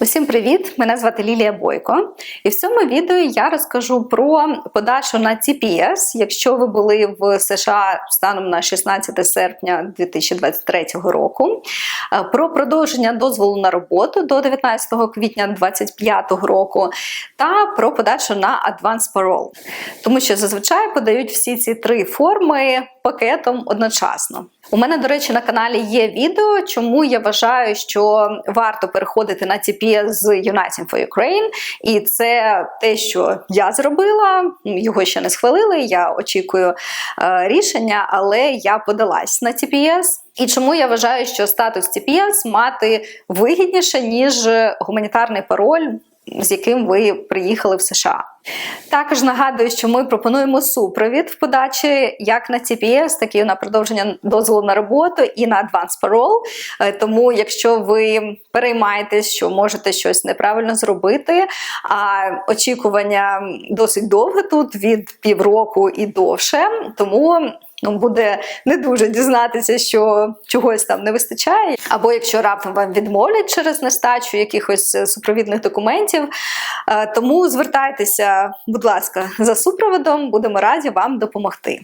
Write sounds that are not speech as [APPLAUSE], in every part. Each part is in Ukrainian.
Усім привіт! Мене звати Лілія Бойко, і в цьому відео я розкажу про подачу на TPS, якщо ви були в США станом на 16 серпня 2023 року, е, про продовження дозволу на роботу до 19 квітня 2025 року, та про подачу на Advance Parole. Тому що зазвичай подають всі ці три форми пакетом одночасно. У мене, до речі, на каналі є відео, чому я вважаю, що варто переходити на TPS з Uniting for Ukraine. І це те, що я зробила. Його ще не схвалили. Я очікую е, рішення, але я подалась на TPS. І чому я вважаю, що статус TPS мати вигідніше, ніж гуманітарний пароль, з яким ви приїхали в США. Також нагадую, що ми пропонуємо супровід в подачі як на TPS, так і на продовження дозволу на роботу і на Advance Parole. Е, Тому, якщо ви переймаєтесь, що можете щось неправильно зробити, а очікування досить довге тут від півроку і довше, тому. Ну, буде не дуже дізнатися, що чогось там не вистачає. Або якщо раптом вам відмовлять через нестачу якихось супровідних документів. Е, Тому звертайтеся, будь ласка, за супроводом, будемо раді вам допомогти.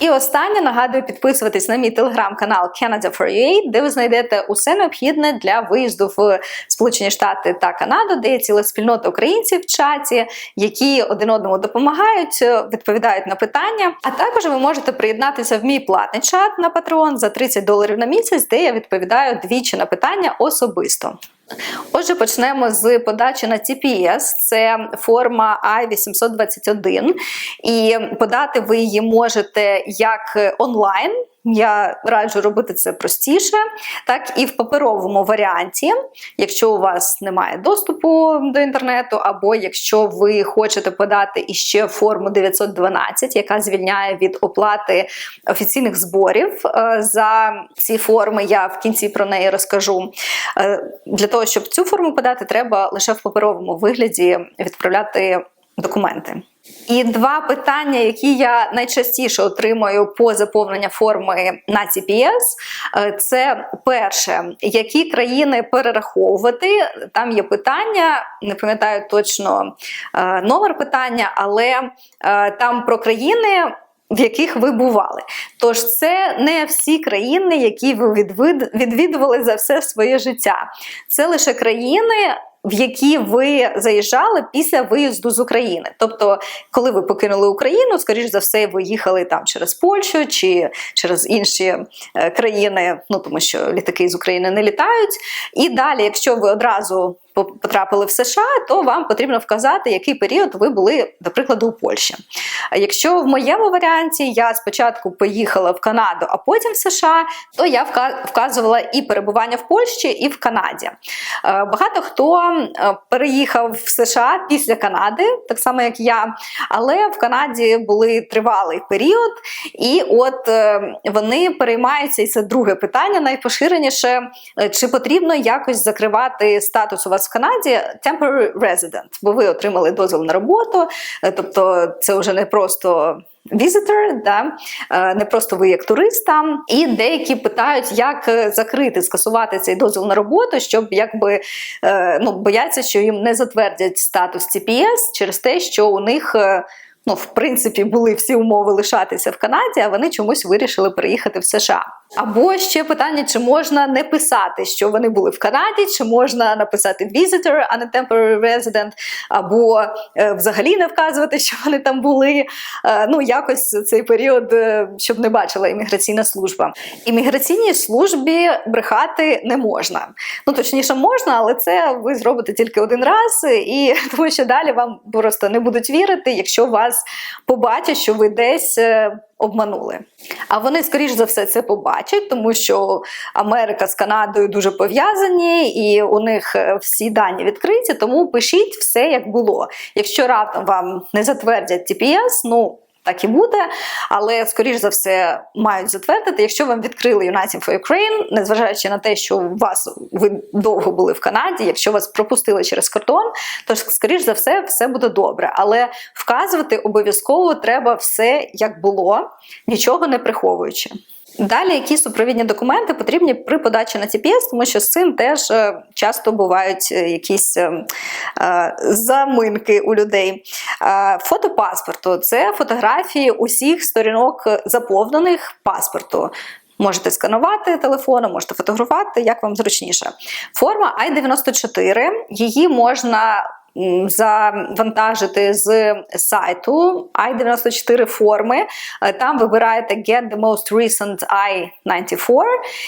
І останнє нагадую підписуватись на мій телеграм-канал Canada for UA, де ви знайдете усе необхідне для виїзду в Сполучені Штати та Канаду, де є ціла спільнота українців в чаті, які один одному допомагають, відповідають на питання. А також ви можете приєднатися в мій платний чат на Patreon за 30 доларів на місяць, де я відповідаю двічі на питання особисто. Отже, почнемо з подачі на TPS. Це форма I-821, і подати ви її можете як онлайн. Я раджу робити це простіше, так і в паперовому варіанті, якщо у вас немає доступу до інтернету, або якщо ви хочете подати іще форму 912, яка звільняє від оплати офіційних зборів е, за ці форми, я в кінці про неї розкажу. Е, Для того, щоб цю форму подати, треба лише в паперовому вигляді відправляти документи. І два питання, які я найчастіше отримую по заповненню форми на TPS, е, це перше, які країни перераховувати. Там є питання, не пам'ятаю точно е, номер питання, але е, там про країни. В яких ви бували. Тож це не всі країни, які ви відвідували за все своє життя. Це лише країни, в які ви заїжджали після виїзду з України. Тобто, коли ви покинули Україну, скоріш за все, ви їхали там через Польщу чи через інші е, країни, ну тому що літаки з України не літають. І далі, якщо ви одразу потрапили в США, то вам потрібно вказати, який період ви були, до прикладу, у Польщі. Якщо в моєму варіанті я спочатку поїхала в Канаду, а потім в США, то я вказувала і перебування в Польщі, і в Канаді. Е, багато хто е, переїхав в США після Канади, так само як я, але в Канаді були тривалий період, і от е, вони переймаються, і це друге питання найпоширеніше: чи потрібно якось закривати статус у вас в Канаді temporary resident, бо ви отримали дозвіл на роботу, тобто це вже не просто. Visitor, да, не просто ви як турист там. і деякі питають, як закрити, скасувати цей дозвіл на роботу, щоб якби ну бояться, що їм не затвердять статус CPS через те, що у них ну, в принципі, були всі умови лишатися в Канаді, а вони чомусь вирішили приїхати в США. Або ще питання, чи можна не писати, що вони були в Канаді, чи можна написати visitor, а не temporary resident, або е, взагалі не вказувати, що вони там були. Е, ну, якось цей період, е, щоб не бачила імміграційна служба. Імміграційній службі брехати не можна. Ну, точніше, можна, але це ви зробите тільки один раз, і [LAUGHS] тому що далі вам просто не будуть вірити, якщо вас побачать, що ви десь. Е, обманули. А вони, скоріш за все, це побачать, тому що Америка з Канадою дуже пов'язані, і у них е, всі дані відкриті, тому пишіть все, як було. Якщо раптом вам не затвердять TPS, ну так і буде, але скоріш за все мають затвердити, якщо вам відкрили United for Ukraine, незважаючи на те, що вас ви довго були в Канаді, якщо вас пропустили через кордон, то скоріш за все все буде добре. Але вказувати обов'язково треба все як було, нічого не приховуючи. Далі, які супровідні документи потрібні при подачі на TPS, тому що з цим теж е, часто бувають е, якісь е, заминки у людей. Фото паспорту це фотографії усіх сторінок заповнених паспорту. Можете сканувати телефоном, можете фотографувати, як вам зручніше. Форма I-94, її можна завантажити з сайту i94 форми. Е, Там вибираєте Get the most recent I-94.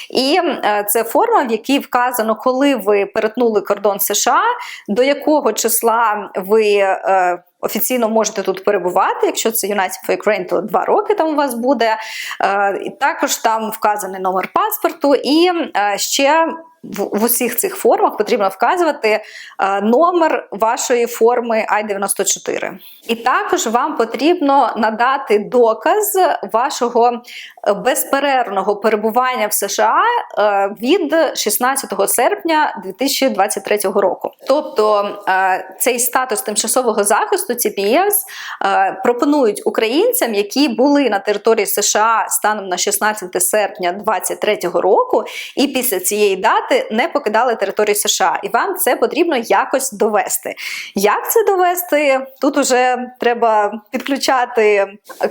І е, це форма, в якій вказано, коли ви перетнули кордон США, до якого числа ви. е, Офіційно можете тут перебувати, якщо це United for Ukraine, то два роки там у вас буде. Також там вказаний номер паспорту, і ще в, усіх цих формах потрібно вказувати е, номер вашої форми I-94. І також вам потрібно надати доказ вашого безперервного перебування в США е, від 16 серпня 2023 року. Тобто е, цей статус тимчасового захисту CPS е, пропонують українцям, які були на території США станом на 16 серпня 2023 року, і після цієї дати не покидали територію США. І вам це потрібно якось довести. Як це довести? Тут уже треба підключати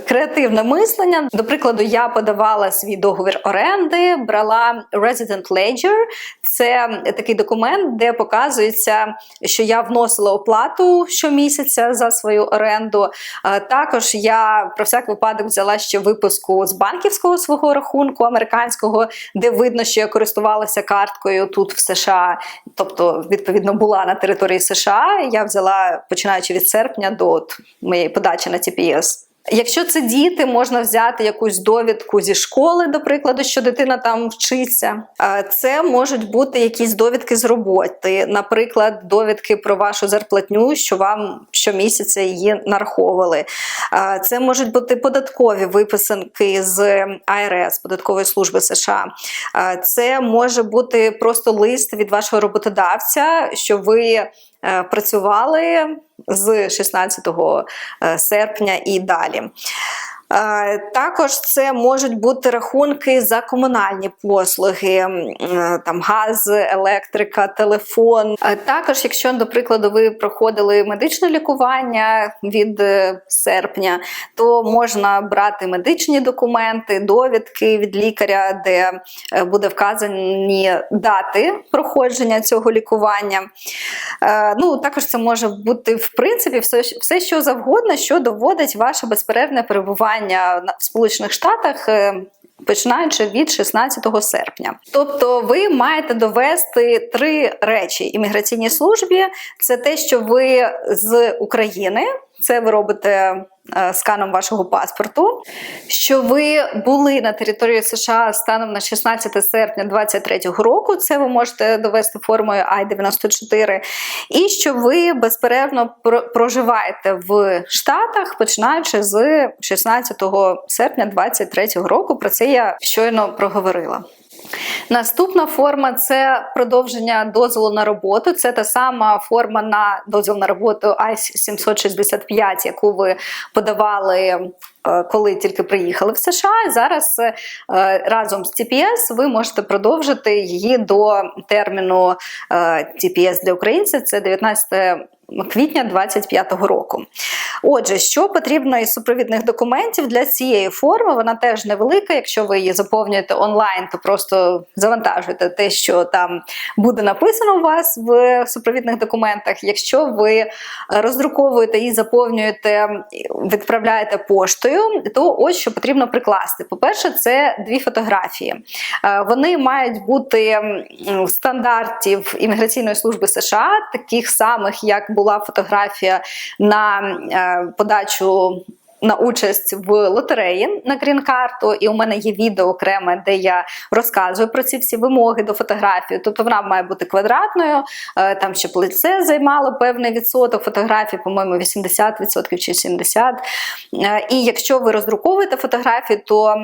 креативне мислення. До прикладу, я подавала свій договір оренди, брала Resident Ledger. Це такий документ, де показується, що я вносила оплату щомісяця за свою оренду. Також я про всяк випадок взяла ще випуску з банківського свого рахунку американського, де видно, що я користувалася карткою тут в США, тобто, відповідно, була на території США. Я взяла починаючи від серпня до от моєї подачі на TPS. Якщо це діти, можна взяти якусь довідку зі школи, до прикладу, що дитина там вчиться. Це можуть бути якісь довідки з роботи, наприклад, довідки про вашу зарплатню, що вам щомісяця її нараховували. Це можуть бути податкові виписанки з АРС, податкової служби США. Це може бути просто лист від вашого роботодавця, що ви е, працювали з 16 е, серпня і далі. Також це можуть бути рахунки за комунальні послуги, е, там газ, електрика, телефон. Також, якщо, до прикладу, ви проходили медичне лікування від е, серпня, то можна брати медичні документи, довідки від лікаря, де е, буде вказані дати проходження цього лікування. Ну, також це може бути в принципі все, все що завгодно, що доводить ваше безперервне перебування на- в Сполучених Штатах. е, Починаючи від 16 серпня, тобто ви маєте довести три речі імміграційній службі: це те, що ви з України, це ви робите е, сканом вашого паспорту, що ви були на території США станом на 16 серпня 2023 року. Це ви можете довести формою I-94, і що ви безперервно про- проживаєте в Штатах, починаючи з 16 серпня 2023 року. Про це я щойно проговорила. Наступна форма це продовження дозволу на роботу. Це та сама форма на дозвіл на роботу I-765, яку ви подавали. е, Коли тільки приїхали в США, зараз е, разом з TPS ви можете продовжити її до терміну е, TPS для українців. Це 19 квітня 2025 року. Отже, що потрібно із супровідних документів для цієї форми? Вона теж невелика. Якщо ви її заповнюєте онлайн, то просто завантажуєте те, що там буде написано у вас в супровідних документах. Якщо ви роздруковуєте і заповнюєте, відправляєте поштою, то ось що потрібно прикласти. По-перше, це дві фотографії. Е, Вони мають бути стандартів імміграційної служби США, таких самих, як була фотографія на е, подачу. На участь в лотереї на грін-карту, і у мене є відео окреме, де я розказую про ці всі вимоги до фотографії. Тобто вона має бути квадратною, е, там щоб лице займало певний відсоток фотографій, по-моєму, 80% чи 70%. Е, І якщо ви роздруковуєте фотографії, то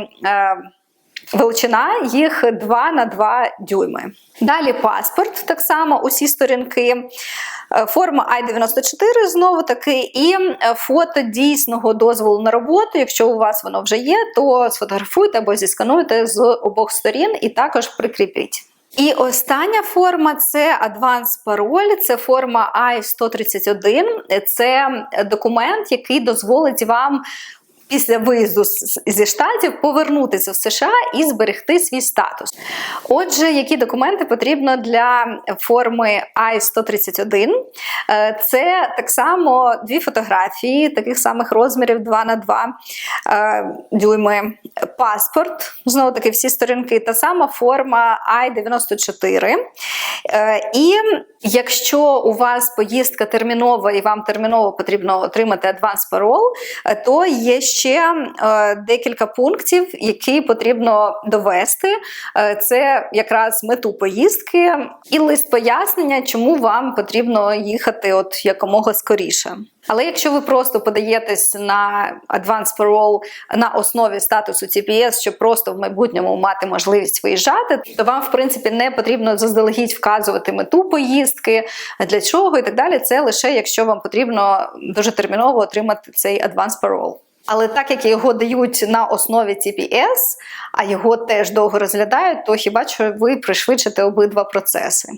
Величина їх 2 на 2 дюйми. Далі паспорт, так само усі сторінки. Е, Форма I-94 знову таки, і е, фото дійсного дозволу на роботу. Якщо у вас воно вже є, то сфотографуйте або зіскануйте з обох сторін і також прикріпіть. І остання форма це Advanced Parole, це форма I-131. Це документ, який дозволить вам після виїзду зі штатів повернутися в США і зберегти свій статус. Отже, які документи потрібно для форми I-131? Е, Це так само дві фотографії таких самих розмірів 2 на 2 е, дюйми, паспорт, знову таки всі сторінки, та сама форма I-94. Е, І якщо у вас поїздка термінова і вам терміново потрібно отримати parole, е, то є ще декілька пунктів, які потрібно довести. Це якраз мету поїздки і лист пояснення, чому вам потрібно їхати от якомога скоріше. Але якщо ви просто подаєтесь на Advance Parole на основі статусу TPS, щоб просто в майбутньому мати можливість виїжджати, то вам в принципі не потрібно заздалегідь вказувати мету поїздки, для чого і так далі. Це лише якщо вам потрібно дуже терміново отримати цей Advance Parole. Але так як його дають на основі TPS, а його теж довго розглядають, то хіба що ви пришвидшите обидва процеси.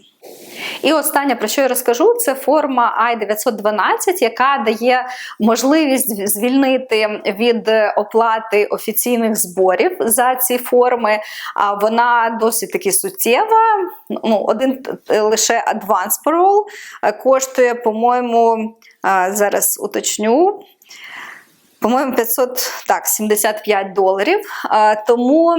І останнє, про що я розкажу, це форма I-912, яка дає можливість звільнити від оплати офіційних зборів за ці форми. Вона досить таки суттєва. Ну, один лише Advance Parole е, коштує, по-моєму, е, зараз уточню. По-моєму, 500, так, 75 доларів. Тому,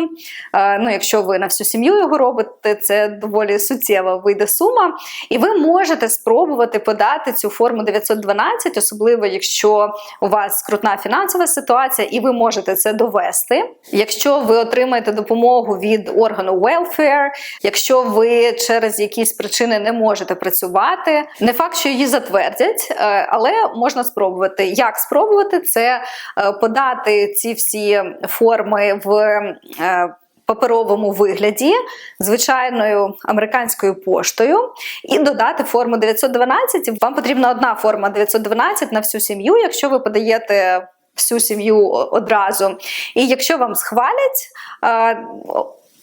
ну, якщо ви на всю сім'ю його робите, це доволі суттєва вийде сума. І ви можете спробувати подати цю форму 912, особливо якщо у вас скрутна фінансова ситуація, і ви можете це довести. Якщо ви отримаєте допомогу від органу welfare, якщо ви через якісь причини не можете працювати, не факт, що її затвердять, е, але можна спробувати. Як спробувати це подати ці всі форми в. е, Паперовому вигляді звичайною американською поштою і додати форму 912. Вам потрібна одна форма 912 на всю сім'ю, якщо ви подаєте всю сім'ю одразу. І якщо вам схвалять.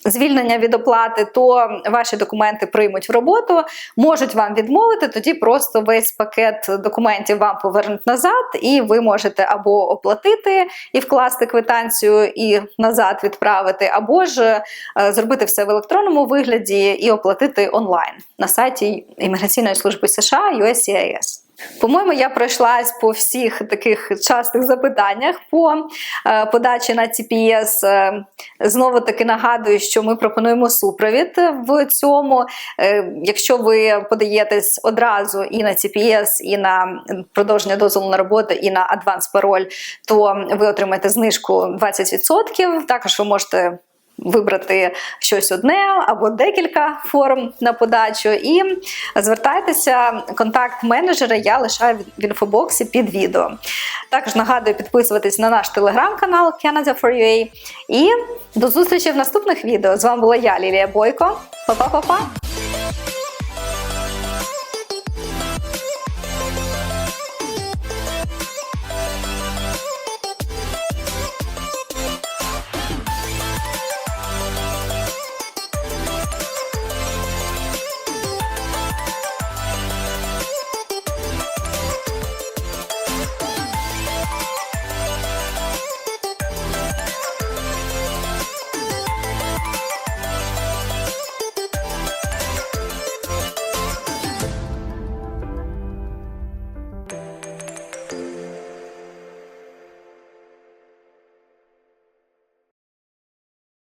Звільнення від оплати, то ваші документи приймуть в роботу, можуть вам відмовити, тоді просто весь пакет документів вам повернуть назад, і ви можете або оплатити і вкласти квитанцію і назад відправити, або ж е, зробити все в електронному вигляді і оплатити онлайн на сайті імміграційної служби США USCIS. По-моєму, я пройшлась по всіх таких частих запитаннях по е, подачі на TPS. Е, Знову таки нагадую, що ми пропонуємо супровід в цьому. Е, Якщо ви подаєтесь одразу і на TPS, і на продовження дозволу на роботу, і на Advance Parole, то ви отримаєте знижку 20%. Також ви можете вибрати щось одне або декілька форм на подачу, і звертайтеся. Контакт менеджера я лишаю в інфобоксі під відео. Також нагадую підписуватись на наш телеграм-канал Canada for UA. І до зустрічі в наступних відео. З вами була я, Лілія Бойко. Па-па-па-па!